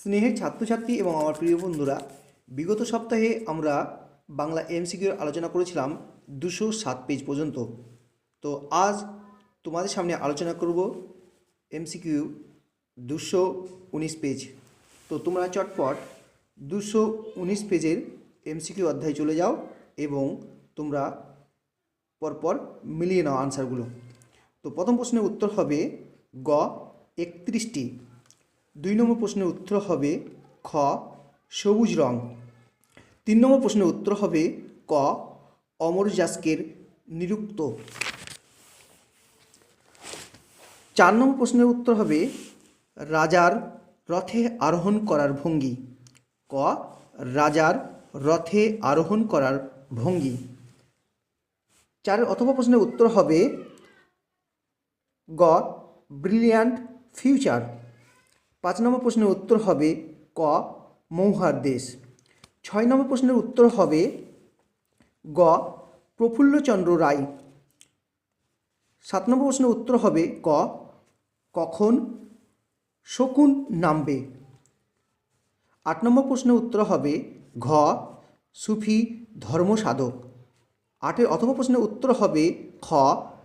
স্নেহের ছাত্রছাত্রী এবং আমার প্রিয় বন্ধুরা, বিগত সপ্তাহে আমরা বাংলা এমসিকিউর আলোচনা করেছিলাম দুশো সাত পেজ পর্যন্ত। তো আজ তোমাদের সামনে আলোচনা করব এমসিকিউ দুশো উনিশ পেজ। তো তোমরা চটপট দুশো উনিশ পেজের এমসিকিউ অধ্যায় চলে যাও এবং তোমরা পরপর মিলিয়ে নাও আনসারগুলো। তো প্রথম প্রশ্নের উত্তর হবে গ, একত্রিশটি। দুই নম্বর প্রশ্নের উত্তর হবে খ, সবুজ রং। তিন নম্বর প্রশ্নের উত্তর হবে ক, অমর জাস্কের নিরুক্ত। চার নম্বর প্রশ্নের উত্তর হবে রাজার রথে আরোহণ করার ভঙ্গি। ক, রাজার রথে আরোহণ করার ভঙ্গি। চার, অথবা প্রশ্নের উত্তর হবে গ, ব্রিলিয়ান্ট ফিউচার। পাঁচ নম্বর প্রশ্নের উত্তর হবে ক, মৌহার দেশ। ছয় নম্বর প্রশ্নের উত্তর হবে গ, প্রফুল্লচন্দ্র রায়। সাত নম্বর প্রশ্নের উত্তর হবে ক, কখন শকুন নামবে। আট নম্বর প্রশ্নের উত্তর হবে ঘ, সুফি ধর্মসাধক। আটের অথবা প্রশ্নের উত্তর হবে খ,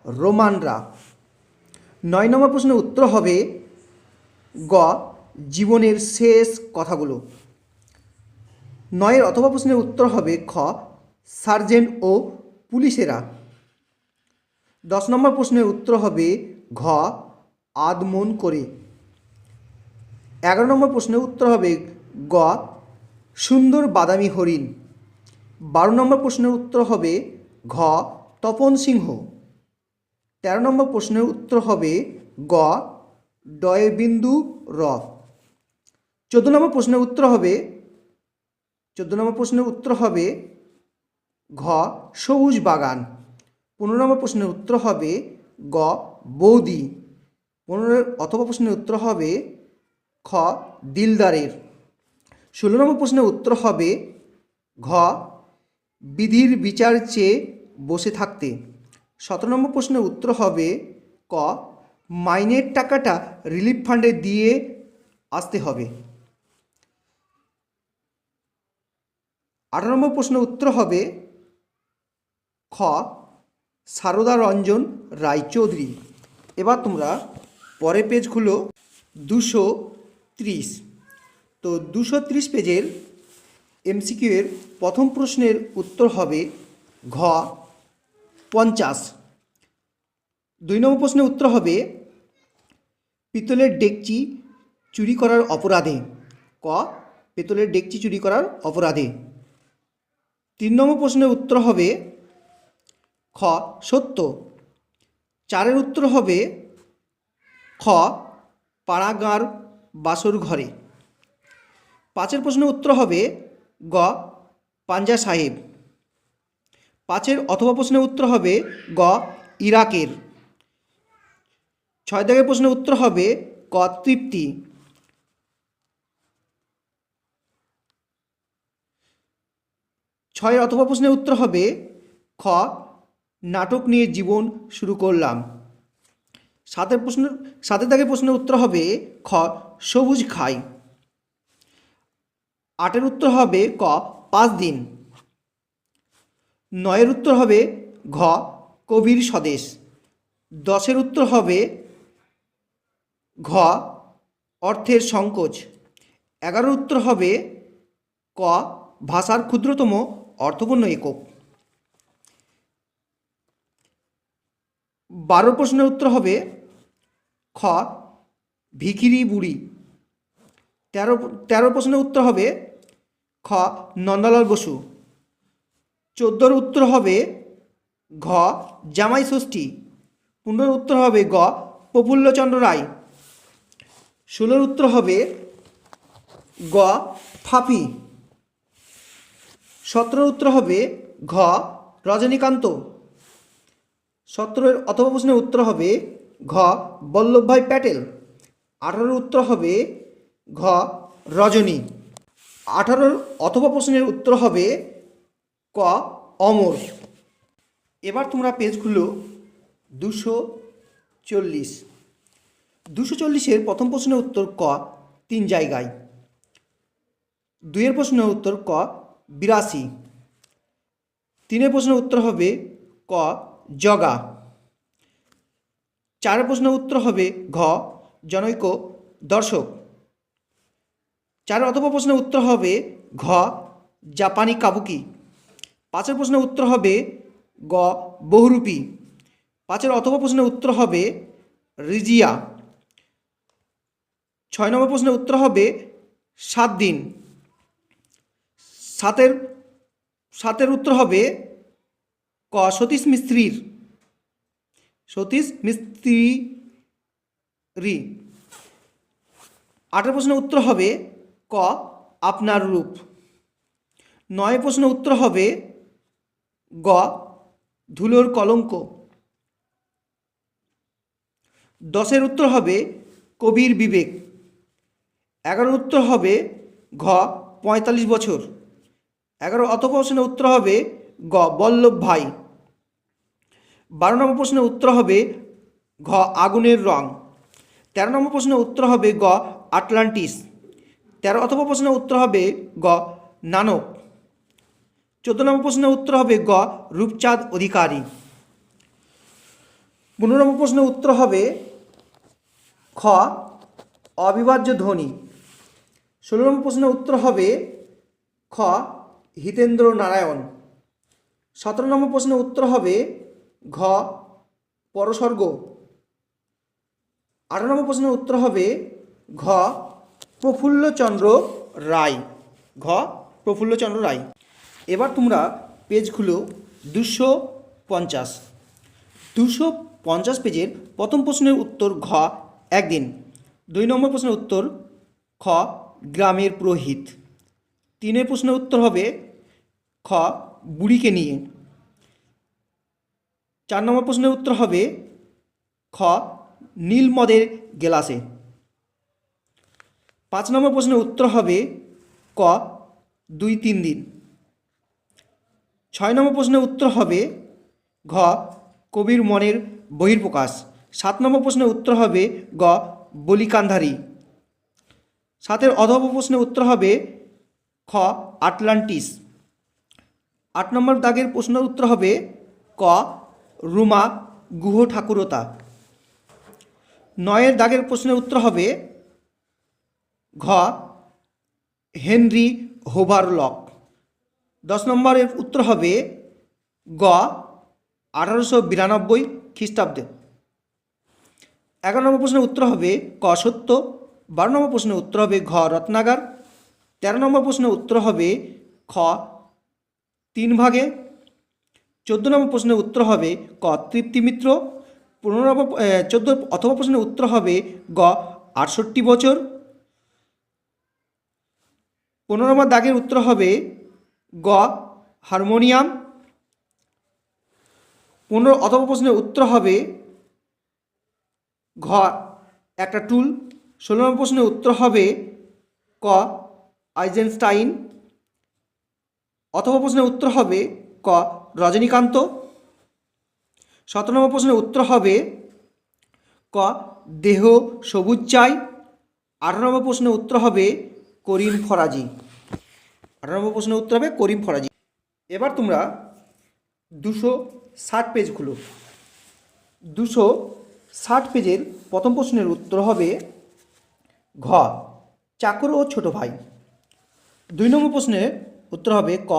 রোমানরা। নয় নম্বর প্রশ্নের উত্তর হবে গ, জীবনের শেষ কথাগুলো। নয়ের অথবা প্রশ্নের উত্তর হবে খ, সার্জেন্ট ও পুলিশেরা। দশ নম্বর প্রশ্নের উত্তর হবে ঘ, আদমন করে। এগারো নম্বর প্রশ্নের উত্তর হবে গ, সুন্দর বাদামি হরিণ। বারো নম্বর প্রশ্নের উত্তর হবে ঘ, তপন সিংহ। তেরো নম্বর প্রশ্নের উত্তর হবে গ ডয় বিন্দু র। চোদ্দ নম্বর প্রশ্নের উত্তর হবে, চোদ্দ নম্বর প্রশ্নের উত্তর হবে ঘ, সবুজ বাগান। পনেরো নম্বর প্রশ্নের উত্তর হবে গ, বৌদি। পনেরো, অথবা প্রশ্নের উত্তর হবে খ, দিলদারের। ষোলো নম্বর প্রশ্নের উত্তর হবে ঘ, বিধির বিচার চেয়ে বসে থাকতে। সতেরো নম্বর প্রশ্নের উত্তর হবে ক মাইনের টাকাটা রিলিফ ফান্ডে দিয়ে আসতে হবে। আঠারো নম্বর প্রশ্নের উত্তর হবে, খ, সারদা রঞ্জন রায়চৌধুরী। এবার তোমরা পরের পেজ খুলো, দুশো ত্রিশ। তো দুশো ত্রিশ পেজের এমসিকিউ এর প্রথম প্রশ্নের উত্তর হবে, ঘ, পঞ্চাশ। দুই নম্বর প্রশ্নের উত্তর হবে, পিতলের ডেকচি চুরি করার অপরাধে। ক, পিতলের ডেকচি চুরি করার অপরাধে। তিন নম্বর প্রশ্নের উত্তর হবে, খ, সত্য। চারের উত্তর হবে, খ, পাড়াগাঁর বাসর ঘরে। পাঁচের প্রশ্নের উত্তর হবে, গ, পাঞ্জা সাহেব। পাঁচের অথবা প্রশ্নের উত্তর হবে, গ, ইরাকের। ছয় দাগের প্রশ্নের উত্তর হবে ক তৃপ্তি। ছয়ের অথবা প্রশ্নের উত্তর হবে খ, নাটক নিয়ে জীবন শুরু করলাম। সাতের প্রশ্ন সাতের দাগের প্রশ্নের উত্তর হবে খ, সবুজ খাই। আটের উত্তর হবে ক, পাঁচ দিন। নয়ের উত্তর হবে ঘ, কবির স্বদেশ। দশের উত্তর হবে ঘ, অর্থের সংকোচ। এগারোর উত্তর হবে ক, ভাষার ক্ষুদ্রতম অর্থপূর্ণ একক। বারো প্রশ্নের উত্তর হবে খ, ভিখিরি বুড়ি। তেরো তেরো প্রশ্নের উত্তর হবে খ, নন্দলাল বসু। চোদ্দোর উত্তর হবে ঘ, জামাই ষষ্ঠী। পনেরোর উত্তর হবে গ, প্রফুল্লচন্দ্র রায়। ষোলোর উত্তর হবে গ ফাপি সতেরোর উত্তর হবে ঘ, রজনীকান্ত। সতেরোর অথবা প্রশ্নের উত্তর হবে ঘ, বল্লভভাই প্যাটেল। আঠারোর উত্তর হবে ঘ, রজনী। আঠারোর অথবা প্রশ্নের উত্তর হবে ক, অমর। এবার তোমরা পেজ খুলো দুশো চল্লিশ। দুশো চল্লিশের প্রথম প্রশ্নের উত্তর ক তিন জায়গায়। দুইয়ের প্রশ্নের উত্তর ক বিরাশি। তিনের প্রশ্নের উত্তর হবে ক জগা। চারের প্রশ্নের উত্তর হবে ঘ জনৈক দর্শক। চারের অথবা প্রশ্নের উত্তর হবে ঘ জাপানি কাবুকি। পাঁচের প্রশ্নের উত্তর হবে গ বহুরূপী। পাঁচের অথবা প্রশ্নের উত্তর হবে রিজিয়া। ছয় নম্বর প্রশ্নের উত্তর হবে সাত দিন। সাতের সাতের উত্তর হবে ক, সতীশ মিস্ত্রির। সতীশ মিস্ত্রি। রি আটের প্রশ্নের উত্তর হবে ক, আপনার রূপ। নয় প্রশ্নের উত্তর হবে গ, ধুলোর কলঙ্ক। দশের উত্তর হবে কবির বিবেক। এগারোর উত্তর হবে ঘ, পঁয়তাল্লিশ বছর। এগারো অথবা প্রশ্নের উত্তর হবে গ, বল্লভ ভাই। বারো নম্বর প্রশ্নের উত্তর হবে ঘ, আগুনের রং। তেরো নম্বর প্রশ্নের উত্তর হবে গ, আটলান্টিস। তেরো অথবা প্রশ্নের উত্তর হবে গ, নানক। চোদ্দ নম্বর প্রশ্নের উত্তর হবে গ, রূপচাঁদ অধিকারী। পনেরো নম্বর প্রশ্নের উত্তর হবে খ, অবিভাজ্য ধ্বনি। ষোলো নম্বর প্রশ্নের উত্তর হবে খ, হিতেন্দ্র নারায়ণ। সতেরো নম্বর প্রশ্নের উত্তর হবে ঘ, পরসর্গ। আঠারো নম্বর প্রশ্নের উত্তর হবে ঘ, প্রফুল্লচন্দ্র রায়। ঘ, প্রফুল্লচন্দ্র রায়। এবার তোমরা পেজ খুলো দুশো পঞ্চাশ। দুশো পঞ্চাশ পেজের প্রথম প্রশ্নের উত্তর ঘ, একদিন। দুই নম্বর প্রশ্নের উত্তর খ গ্রামের পুরোহিত। তিনের প্রশ্নের উত্তর হবে খ, বুড়িকে নিয়ে। চার নম্বর প্রশ্নের উত্তর হবে খ, নীল মদের গেলাসে। পাঁচ নম্বর প্রশ্নের উত্তর হবে ক, দুই তিন দিন। ছয় নম্বর প্রশ্নের উত্তর হবে ঘ, কবির মনের বহির্প্রকাশ সাত নম্বর প্রশ্নের উত্তর হবে গ, বলিকান্ধারী। সাতের অধব প্রশ্নের উত্তর হবে খ, আটলান্টিস। আট নম্বর দাগের প্রশ্নের উত্তর হবে ক, রুমা গুহ ঠাকুরতা নয়ের দাগের প্রশ্নের উত্তর হবে ঘ, হেনরি হোভারলক দশ নম্বরের উত্তর হবে গ, আঠারোশো বিরানব্বই খ্রিস্টাব্দে। এগারো নম্বর প্রশ্নের উত্তর হবে ক, সত্য। বারো নম্বর প্রশ্নের উত্তর হবে ঘ, রত্নাগার। তেরো নম্বর প্রশ্নের উত্তর হবে খ, তিন ভাগে। চোদ্দ নম্বর প্রশ্নের উত্তর হবে ক, তৃপ্তি মিত্র। পনেরো নম্বর চোদ্দ, অথবা প্রশ্নের উত্তর হবে গ, আটষট্টি বছর। পনেরো নম্বর দাগের উত্তর হবে গ, হারমোনিয়াম। পনেরো, অথবা প্রশ্নের উত্তর হবে ঘ, একটা টুল। ষোলো নম্বর প্রশ্নের উত্তর হবে ক, আইজেনস্টাইন। অথবা প্রশ্নের উত্তর হবে ক, রজনীকান্ত। সতেরো নম্বর প্রশ্নের উত্তর হবে ক, দেহ সবুজ চাই। আঠারো নম্বর প্রশ্নের উত্তর হবে করিম ফরাজি। আঠারো নম্বর প্রশ্নের উত্তর হবে করিম ফরাজি। এবার তোমরা দুশো ষাট পেজ খুলো। দুশো ষাট পেজের প্রথম প্রশ্নের উত্তর হবে ঘ, চাকর ও ছোট ভাই। দুই নম্বর প্রশ্নের উত্তর হবে ক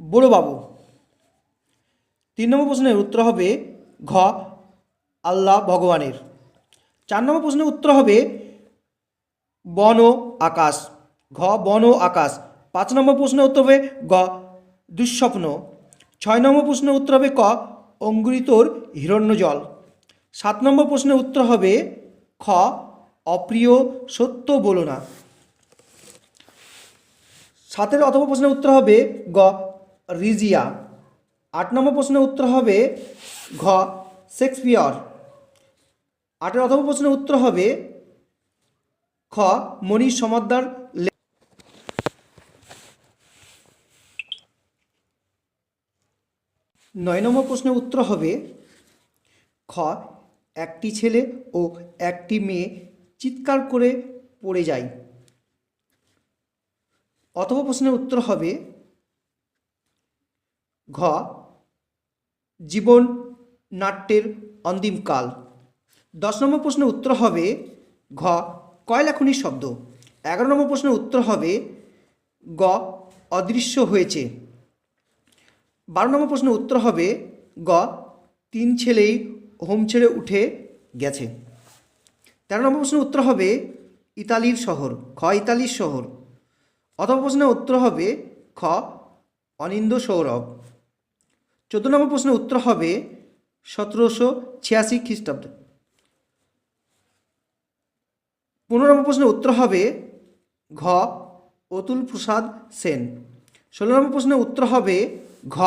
বড়োবাবু তিন নম্বর প্রশ্নের উত্তর হবে ঘ, আল্লাহ ভগবানের। চার নম্বর প্রশ্নের উত্তর হবে বন ও আকাশ। ঘ, বন ও আকাশ। পাঁচ নম্বর প্রশ্নের উত্তর হবে গ, দুঃস্বপ্ন। ছয় নম্বর প্রশ্নের উত্তর হবে ক, অঙ্গুরিতর হিরণ্য জল সাত নম্বর প্রশ্নের উত্তর হবে খ অপ্রিয় সত্য বলো না। সাতের অথবা প্রশ্নের উত্তর হবে গ, রিজিয়া। আট নম্বর প্রশ্নের উত্তর হবে ঘ, শেক্সপিয়র। আটের অথবা প্রশ্নের উত্তর হবে খ মনীষ সমাদ্দার নয় নম্বর প্রশ্নের উত্তর হবে খ, একটি ছেলে ও একটি মেয়ে চিৎকার করে পড়ে যায় অথবা প্রশ্নের উত্তর হবে, ঘ, জীবন নাট্যের অন্তিমকাল দশ নম্বর প্রশ্নের উত্তর হবে, ঘ, কয়লা খনির শব্দ। এগারো নম্বর প্রশ্নের উত্তর হবে, গ, অদৃশ্য হয়েছে। বারো নম্বর প্রশ্নের উত্তর হবে, গ, তিন ছেলেই হোম ছেড়ে উঠে গেছে। তেরো নম্বর প্রশ্নের উত্তর হবে ইতালির শহর, খ ইতালির শহর। অথবা প্রশ্নের উত্তর হবে খ অনিন্দ সৌরভ। চোদ্দ নম্বর প্রশ্নের উত্তর হবে সতেরোশো ছিয়াশি খ্রিস্টাব্দ। পনেরো নম্বর প্রশ্নের উত্তর হবে ঘ অতুল প্রসাদ সেন। ষোলো নম্বর প্রশ্নের উত্তর হবে ঘ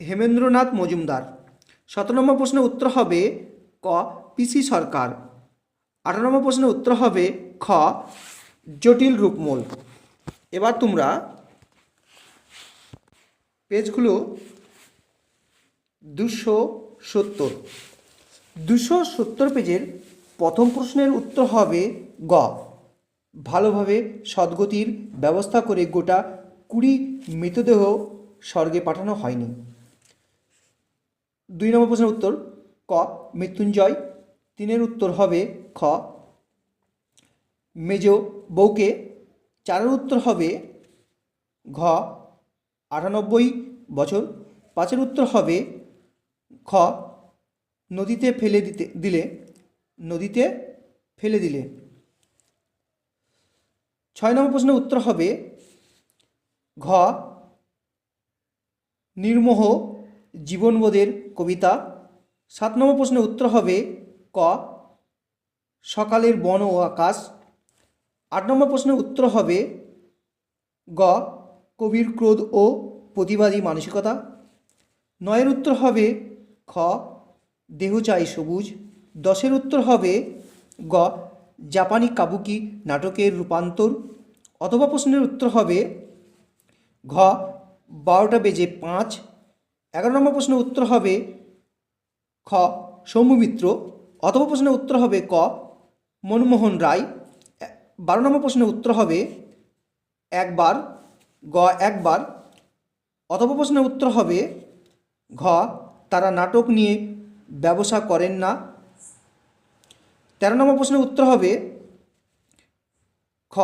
হেমেন্দ্রনাথ মজুমদার। সতেরো নম্বর প্রশ্নের উত্তর হবে ক পিসি সরকার। আঠারো নম্বর প্রশ্নের উত্তর হবে খ, জটিল রূপমূল। এবার তোমরা পেজগুলো দুশো সত্তর। দুশো সত্তর পেজের প্রথম প্রশ্নের উত্তর হবে গ। ভালোভাবে সদ্গতির ব্যবস্থা করে গোটা কুড়ি মৃতদেহ স্বর্গে পাঠানো হয়নি। দুই নম্বর প্রশ্নের উত্তর, ক, মৃত্যুঞ্জয় তিনের উত্তর হবে খ। মেজ বউকে চারের উত্তর হবে ঘ। আটানব্বই বছর। পাঁচের উত্তর হবে খ। নদীতে ফেলে দিতে, দিলে, নদীতে ফেলে দিলে। ছয় নম্বর প্রশ্নের উত্তর হবে ঘ। নির্মোহ জীবনবোধের কবিতা। সাত নম্বর প্রশ্নের উত্তর হবে সকালের বন ও আকাশ। আট নম্বর প্রশ্নের উত্তর হবে গ, কবির ক্রোধ ও প্রতিবাদী মানসিকতা। নয়ের উত্তর হবে খ, দেহ চাই সবুজ। দশের উত্তর হবে গ, জাপানি কাবুকি নাটকের রূপান্তর। অথবা প্রশ্নের উত্তর হবে ঘ, বারোটা বেজে পাঁচ। এগারো নম্বর প্রশ্নের উত্তর হবে খ, সৌম্যমিত্র। অথবা প্রশ্নের উত্তর হবে ক, মনমোহন রায়। বারো নম্বর প্রশ্নের উত্তর হবে একবার, গ একবার। অথবা প্রশ্নের উত্তর হবে ঘ, তারা নাটক নিয়ে ব্যবসা করেন না। তেরো নম্বর প্রশ্নের উত্তর হবে খ,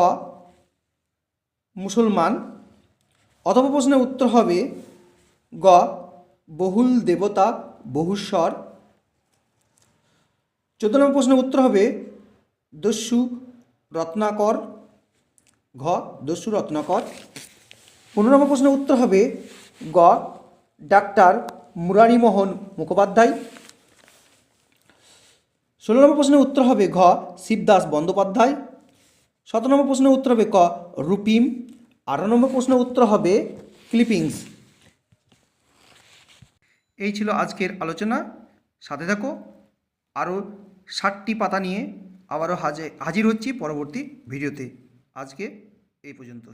মুসলমান। অথবা প্রশ্নের উত্তর হবে গ, বহুল দেবতা, বহুস্বর। চোদ্দ নম্বর প্রশ্নের উত্তর হবে, দস্যু রত্নাকর, ঘ, দস্যু রত্নাকর। পনেরো নম্বর প্রশ্নের উত্তর হবে, গ, ডাক্তার মুরারিমোহন মুখোপাধ্যায়। ষোলো নম্বর প্রশ্নের উত্তর হবে, ঘ, শিবদাস বন্দ্যোপাধ্যায়। সতেরো নম্বর প্রশ্নের উত্তর হবে, ক, রুপিম। আঠারো নম্বর প্রশ্নের উত্তর হবে, ক্লিপিংস। এই ছিল আজকের আলোচনা। সাথে থাকো। আরও ষাটটি পাতা নিয়ে আবারও হাজে হাজির হচ্ছি পরবর্তী ভিডিওতে। আজকে এই পর্যন্ত।